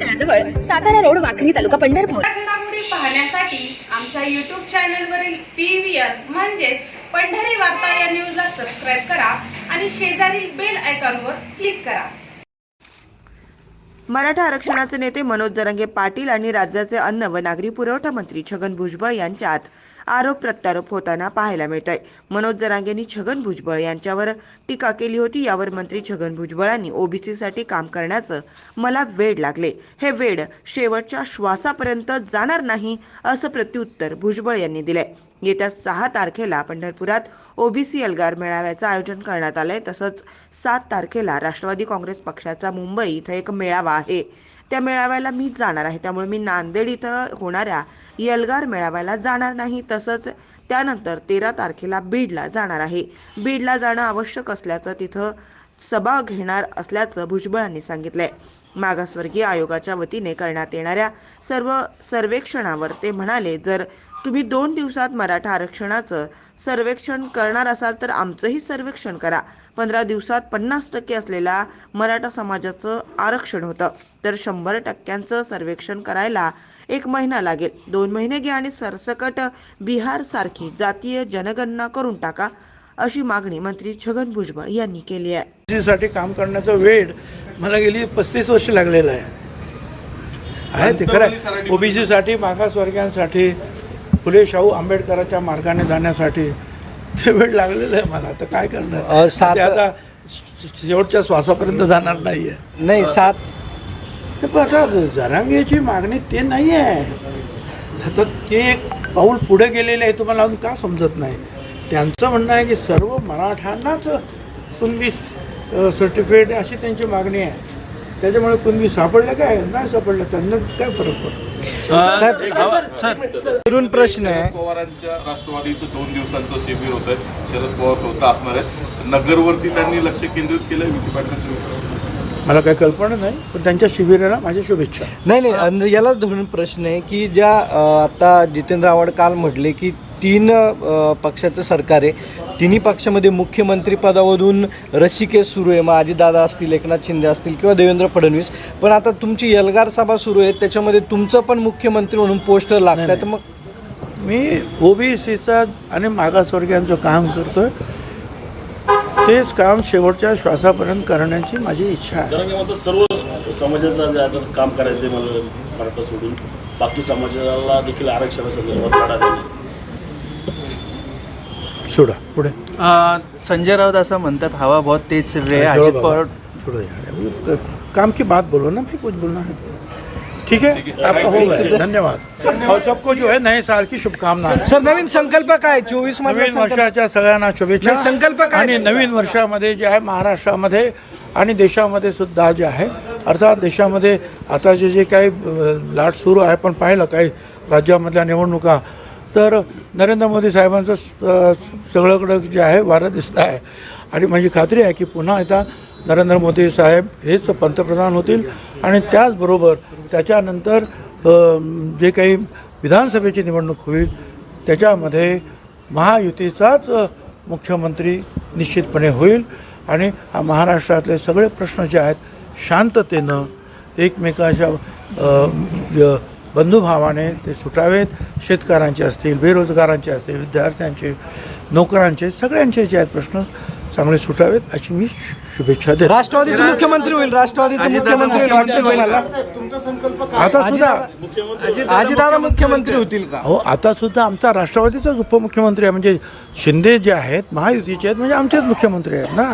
तळाजवळ Satara road Wakhari तालुका पंढरपूर. पाहण्यासाठी आमच्या YouTube चॅनलवरील पी व्ही आर म्हणजेच पंढरी वार्ता या न्यूजला सबस्क्राईब करा आणि शेजारील बेल आयकॉनवर क्लिक करा. मराठा आरक्षणाचे नेते मनोज जरंगे पाटील आणि राज्याचे अन्न व नागरी पुरवठा मंत्री छगन भुजबळ यांच्यात आरोप प्रत्यारोप होताना पाहायला मिळत आहे मनोज जरांगेंनी छगन भुजबळ यांच्यावर टीका केली होती. यावर मंत्री छगन भुजबळांनी ओबीसीसाठी काम करण्याचं मला वेड लागले. हे वेड शेवटच्या श्वासापर्यंत जाणार नाही असं प्रत्युत्तर भुजबळ यांनी दिलंय. येत्या सहा तारखेला पंढरपुरात ओबीसी एल्गार मेळाव्याचं आयोजन करण्यात आलंय. तसंच सात तारखेला राष्ट्रवादी काँग्रेस पक्षाचा मुंबई इथं एक मेळावा आहे. त्या मेळाव्याला मी जाणार आहे. त्यामुळे मी नांदेड इथं होणाऱ्या यलगार मेळाव्याला जाणार नाही. तसंच त्यानंतर तेरा तारखेला बीडला जाणार आहे. बीडला जाणं आवश्यक असल्याचं तिथं सभा घेणार असल्याचं भुजबळांनी सांगितलंय. मागासवर्गीय आयोगाच्या वतीने करण्यात येणाऱ्या सर्व सर्वेक्षणावर ते म्हणाले जर तुम्ही दोन दिवसात मराठा आरक्षणाचं सर्वेक्षण करणार असाल तर आमचंही सर्वेक्षण करा. पंधरा दिवसात पन्नास टक्के असलेल्या मराठा समाजाचं आरक्षण होतं. तर शंभर टक्क्यांचं सर्वेक्षण करायला एक महिना लागेल. दोन महिने घ्या आणि सरसकट बिहारसारखी जातीय जनगणना करून टाका अशी मागणी मंत्री छगन भुजबळ यांनी केली आहे. साठी काम करण्याचा वेळ मला गेली पस्तीस वर्ष लागलेला आहे. आहे ते खरं ओबीसीसाठी मागासवर्गीयांसाठी फुले शाहू आंबेडकरांच्या मार्गाने जाण्यासाठी ते वेळ लागलेलं आहे मला. आता काय करणार? सात- आता शेवटच्या श्वासापर्यंत जाणार नाही आहे नाही सात ते पण आता जरांगेची मागणी ते नाही आहे आता ते एक पाऊल पुढे गेलेले आहे तुम्हाला अजून का समजत नाही? त्यांचं म्हणणं आहे की सर्व मराठ्यांनाच कुणबी सर्टिफिकेट अशी त्यांची मागणी आहे. त्याच्यामुळे कुणबी सापडलं काय? नाही सापडलं. त्यांना काय फरक पडतो? तरुण प्रश्न आहे. पवारांच्या राष्ट्रवादीचं दोन दिवसांचं शिबिर होतं. शरद पवार स्वतः असणार आहेत. नगरवरती त्यांनी लक्ष केंद्रित केलं विखे पाटलांच्या. मला काही कल्पना नाही पण त्यांच्या शिबिराला माझ्या शुभेच्छा. नाही नाही यालाच धरून प्रश्न आहे की ज्या आता जितेंद्र आव्हाड काल म्हटले की तीन पक्षाचं सरकार आहे. तिन्ही पक्षामध्ये मुख्यमंत्री पदावरून रस्सीकेस सुरू आहे. मग अजितदादा असतील एकनाथ शिंदे असतील किंवा देवेंद्र फडणवीस. पण आता तुमची एल्गार सभा सुरू आहे. त्याच्यामध्ये तुमचं पण मुख्यमंत्री म्हणून पोस्टर लागत आहे तर मग मी ओबीसीचा आणि मागासवर्गीयांचं काम करतोय. तेच काम शेवटच्या श्वासापर्यंत करण्याची माझी इच्छा आहे. सर्व समाजाचं काम करायचं आहे मला मराठा सोडून बाकी समाजाला देखील आरक्षणासंदर्भात लढा देणे. सोडा. पुढे? अ, संजय राऊत असं म्हणतात हवा बहुत तेज चल रही है छोड़ो अजित बाबा, पवार. छोड़ो यार अभी क- काम की बात बोलो ना भाई कुछ बोलना है तो। ठीक है? आपका हो गया धन्यवाद। और सबको जो है नए साल की शुभकामनाएं। सर नवीन संकल्प काय चोवीस नवीन वर्षाच्या सगळ्यांना शुभेच्छा। नाही, संकल्प काय आणि तुमचा? नवीन वर्षामध्ये जे आहे महाराष्ट्रामध्ये आणि देशामध्ये सुद्धा जे आहे अर्थात देशामध्ये आताचे जे काही अ, लाट सुरू आहे पण पाहिलं काही राज्यामधल्या निवडणुका तर नरेंद्र मोदी साहेबांचं स- जे आहे वारं दिसतं आहे. आणि माझी खात्री आहे की पुन्हा एकदा नरेंद्र मोदी साहेब हेच पंतप्रधान होतील. आणि त्याचबरोबर त्याच्यानंतर जे काही विधानसभेची निवडणूक होईल त्याच्यामध्ये महायुतीचाच मुख्यमंत्री निश्चितपणे होईल. आणि हा महाराष्ट्रातले सगळे प्रश्न जे आहेत शांततेनं एकमेकाच्या बंधुभावाने ते सुटावेत शेतकऱ्यांचे असतील बेरोजगारांचे असतील विद्यार्थ्यांचे नोकरांचे सगळ्यांचे जे आहेत प्रश्न चांगले सुटावेत अशी मी शुभेच्छा देतो. राष्ट्रवादीचे मुख्यमंत्री होईल राष्ट्रवादीचे मुख्यमंत्री होईल आता सुद्धा अजितदादा मुख्यमंत्री होतील. का? हो आता सुद्धा आमचा राष्ट्रवादीचाच उपमुख्यमंत्री आहे. म्हणजे शिंदे जे आहेत महायुतीचे आहेत म्हणजे आमचेच मुख्यमंत्री आहेत ना?